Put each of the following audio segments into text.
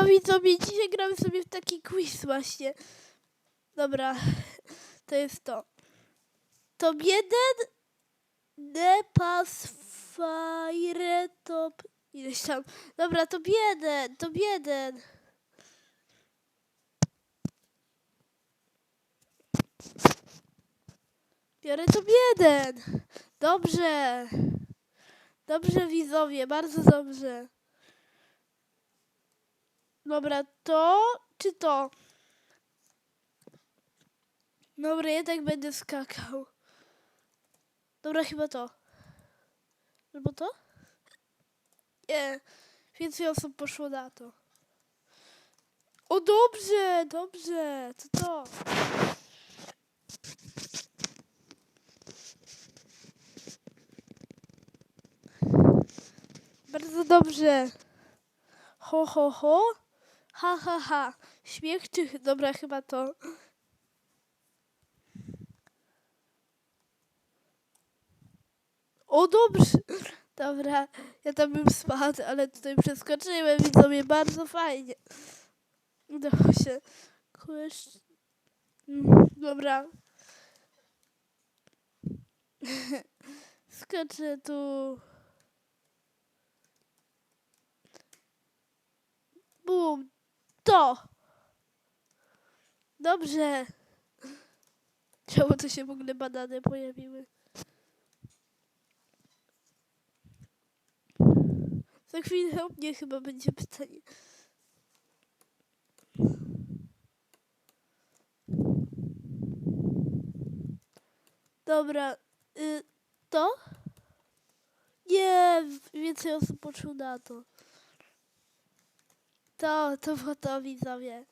Siema widzowie, dzisiaj gramy sobie w taki quiz właśnie. Dobra, to jest to. Top 1 The Pass Fire Top... Ileś tam. Dobra, top 1, top 1. Biorę top 1. Dobrze. Dobrze widzowie, bardzo dobrze. Dobra, to czy to? Dobra, ja tak będę skakał. Dobra, chyba to. Albo to? Nie. Więcej osób poszło na to. O, dobrze, dobrze. To to. Bardzo dobrze. Ho, ho, ho. Ha, ha, ha. Śmiech czy... Dobra, chyba to. O, dobrze. Dobra, ja tam bym spadł, ale tutaj przeskoczyłem i sobie bardzo fajnie. Udało się. Kłysz... Mm, Dobra. Skoczę tu. Bum. To. Dobrze. Czemu to się w ogóle banany pojawiły? Za chwilę o mnie chyba będzie pytanie. Dobra. Y, to? Nie, więcej osób poczuł na to. To, to było to widzowie.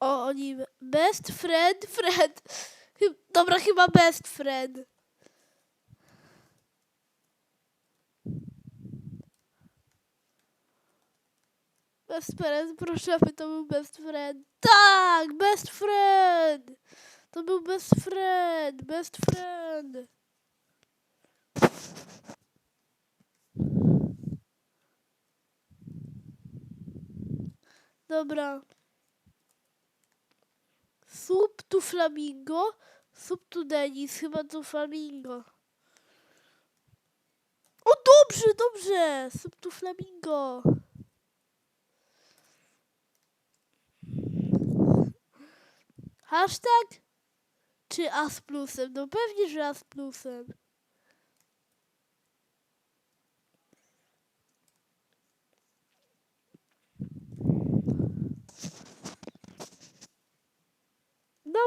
O, oni... Best friend, friend. Dobra, chyba best friend. Best friend, proszę, aby to był best friend. Tak, best friend. To był best friend, best friend. Dobra. Soup tu flamingo. Soup tu Denis. Chyba tu flamingo. O, dobrze, dobrze. Soup tu flamingo. Hashtag? Czy A z plusem? No pewnie, że A z plusem.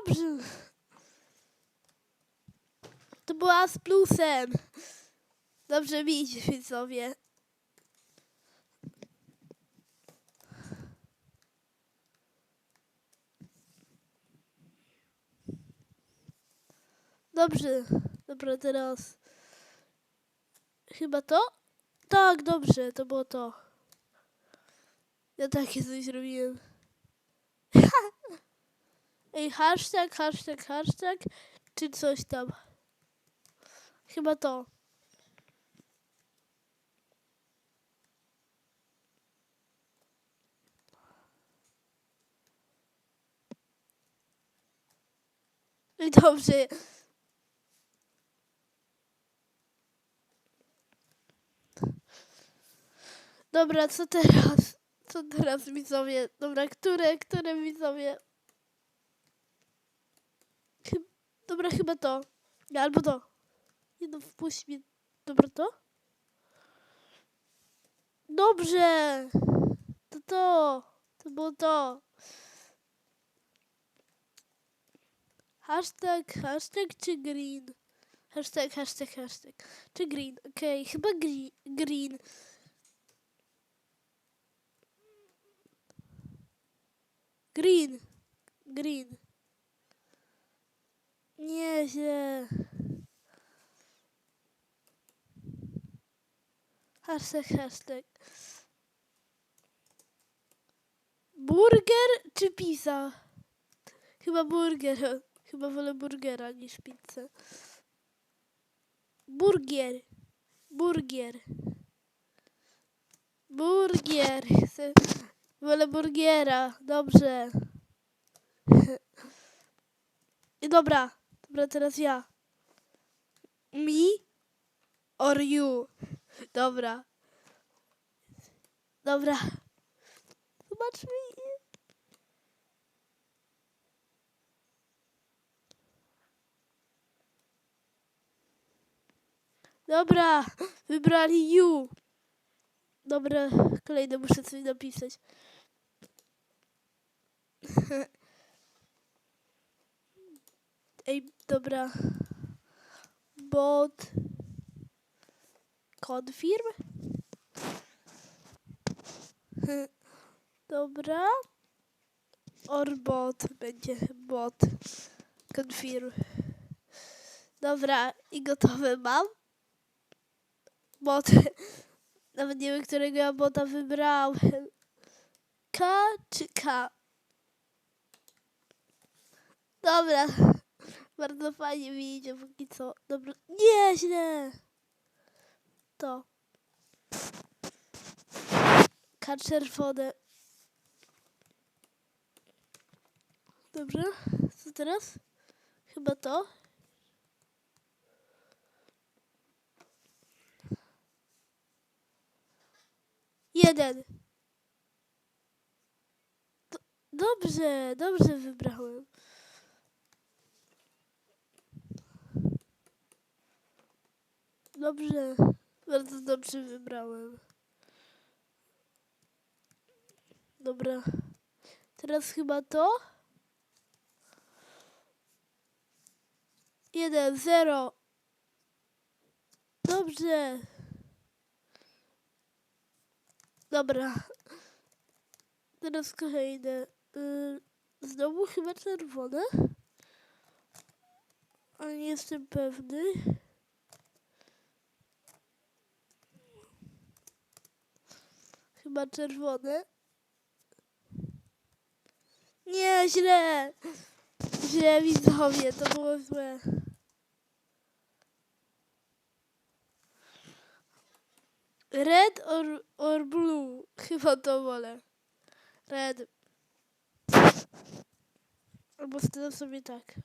Dobrze. To była z plusem. Dobrze mi idzie, widzowie. Dobrze. Dobra, teraz. Chyba to? Tak, dobrze, to było to. Ja takie coś zrobiłem. Ej, hashtag, hashtag, hashtag, czy coś tam. Chyba to. Dobrze. Dobra, co teraz? Co teraz widzowie? Dobra, które, które widzowie? Dobra, chyba to. Albo to. Nie no, wpuść mnie. Dobra, to? Dobrze! To to! To było to. Hashtag, hashtag czy green? Hashtag, hashtag, hashtag. Czy green? Okej, chyba gri green. Green. Green. Nie, źle. Hashtag, hashtag. Burger czy pizza? Chyba burger. Chyba wolę burgera niż pizzę. Burgier. Burgier. Bur... burgier. Chcę... Wolę burgiera. Dobrze. I dobra. Dobra, teraz ja. Me or you? Dobra. Dobra. Zobaczmy. Dobra, wybrali you. Dobra, kolejne muszę coś napisać. Ej, dobra. Bot. Confirm. Dobra. Or bot będzie bot. Confirm. Dobra, i gotowe mam. Bot. Nawet nie wiem, którego ja bota wybrałem. K czy K? Dobra. Bardzo fajnie mi idzie póki co. Dobra. Nieźle. To. K czerwone. Dobrze. Co teraz? Chyba to. Jeden. Do, dobrze, dobrze wybrałem. Dobrze, bardzo dobrze wybrałem. Dobra. Teraz chyba to. Jeden, zero. Dobrze. Dobra. Teraz kolejne. Y, Znowu chyba czerwone. Ale nie jestem pewny. Chyba czerwone. Nie, źle. Źle widzowie, to było złe. Red or, or blue? Chyba to wolę. Red. Albo wtedy sobie tak.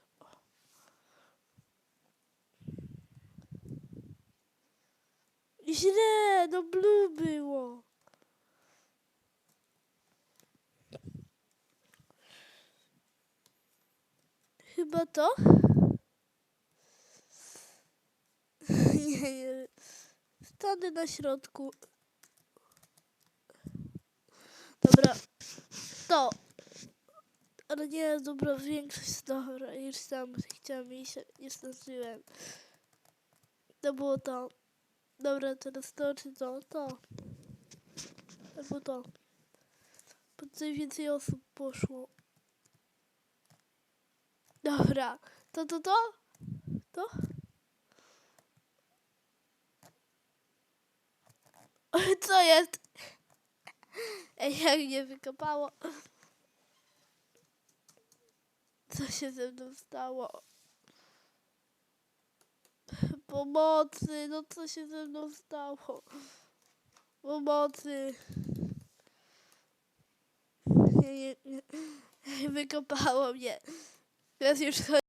Źle, no blue było. Chyba to? nie, nie. Stanę na środku. Dobra. To. Ale nie, dobra, większość dobra. Już tam chciałam iść, nie zdążyłem. To było to. Dobra, teraz to czy to? To. Albo to. Bo tutaj więcej osób poszło. Dobra. To, to, to? To? Co jest? Ej, jak mnie wykopało. Co się ze mną stało? Pomocy, no co się ze mną stało? Pomocy. Nie, nie, nie. Wykopało mnie. Teraz już